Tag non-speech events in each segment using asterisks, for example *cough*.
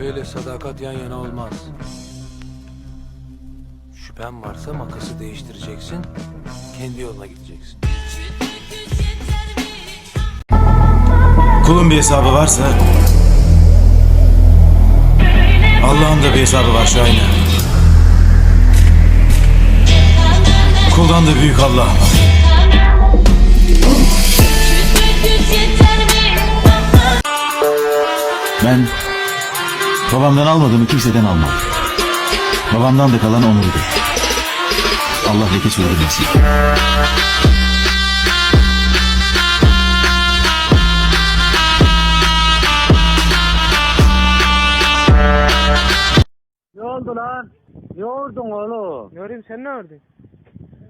Şüpheyle sadakat yan yana olmaz. Şüphen varsa makası değiştireceksin, kendi yoluna gideceksin. Kulun bir hesabı varsa Allah'ın da bir hesabı var Şahin'e. Kuldan da büyük Allah babamdan almadığımı kimseden almam. Babamdan da kalan onurdur. Allah leke sürdürmesin. Ne oldu lan? Ne ordun oğlum? Yorim sen ne ördün?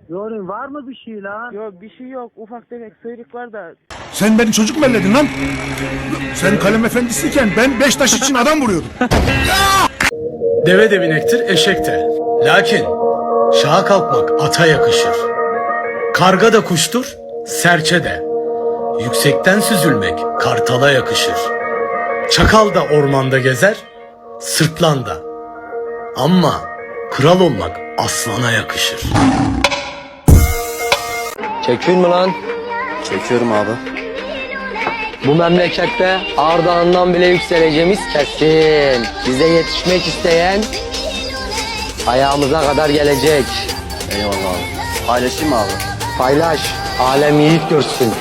Yorum var mı bir şey lan? Yok bir şey yok. Ufak tefek sıyrık var da. Sen beni çocuk mu elledin lan? Sen kalem efendisiyken ben beş taş için adam vuruyordum. *laughs* Deve de binektir, eşek de. Lakin şaha kalkmak ata yakışır. Karga da kuştur, serçe de. Yüksekten süzülmek kartala yakışır. Çakal da ormanda gezer, sırtlan da. Ama kral olmak aslana yakışır. Çekiyor mu lan? Çekiyorum abi. Bu memlekette Ardahan'dan bile yükseleceğimiz kesin. Bize yetişmek isteyen ayağımıza kadar gelecek. Eyvallah abi. Paylaşayım mı abi? Paylaş, alem yiğit görsün.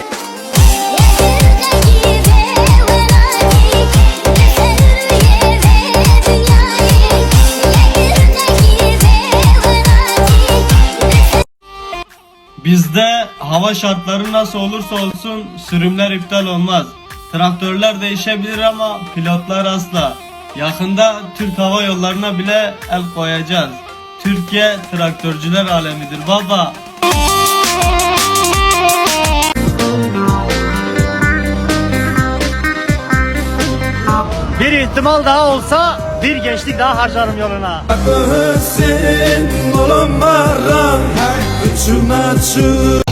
Bizde hava şartları nasıl olursa olsun sürümler iptal olmaz. Traktörler değişebilir ama pilotlar asla. Yakında Türk Hava Yolları'na bile el koyacağız. Türkiye traktörcüler alemidir baba. Bir ihtimal daha olsa bir gençlik daha harcarım yoluna. too much.